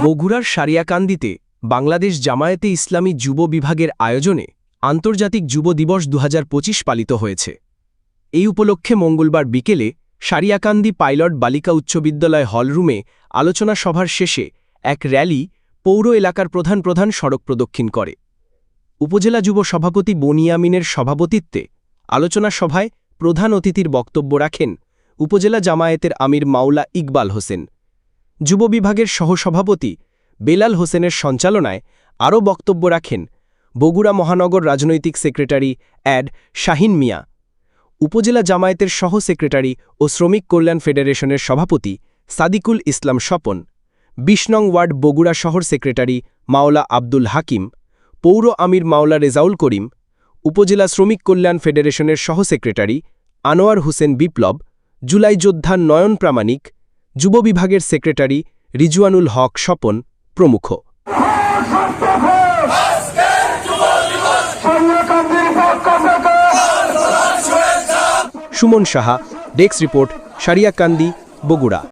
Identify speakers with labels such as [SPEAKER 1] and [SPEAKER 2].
[SPEAKER 1] বগুড়ার সারিয়াকান্দিতে বাংলাদেশ জামায়াতে ইসলামী যুব বিভাগের আয়োজনে আন্তর্জাতিক যুব দিবস দু হাজার পঁচিশ পালিত হয়েছে। এই উপলক্ষে মঙ্গলবার বিকেলে সারিয়াকান্দি পাইলট বালিকা উচ্চ বিদ্যালয় হলরুমে আলোচনা সভার শেষে এক র্যালি পৌর এলাকার প্রধান প্রধান সড়ক প্রদক্ষিণ করে। উপজেলা যুব সভাপতি বনিয়ামিনের সভাপতিত্বে আলোচনা সভায় প্রধান অতিথির বক্তব্য রাখেন উপজেলা জামায়াতের আমির মাওলা ইকবাল হোসেন। যুব বিভাগের সহসভাপতি বেলাল হোসেনের সঞ্চালনায় আরও বক্তব্য রাখেন বগুড়া মহানগর রাজনৈতিক সেক্রেটারি অ্যাড শাহিন মিয়া, উপজেলা জামায়াতের সহ সেক্রেটারি ও শ্রমিক কল্যাণ ফেডারেশনের সভাপতি সাদিকুল ইসলাম স্বপন, বিশ নং ওয়ার্ড বগুড়া শহর সেক্রেটারি মাওলা আব্দুল হাকিম, পৌর আমির মাওলা রেজাউল করিম, উপজেলা শ্রমিক কল্যাণ ফেডারেশনের সহ সেক্রেটারি আনোয়ার হোসেন বিপ্লব, জুলাই যোদ্ধা নয়ন প্রামাণিক যুব বিভাগের সেক্রেটারি রিজুয়ানুল হক স্বপন প্রমুখ। Suman Saha desk report Sariakandi Bogura.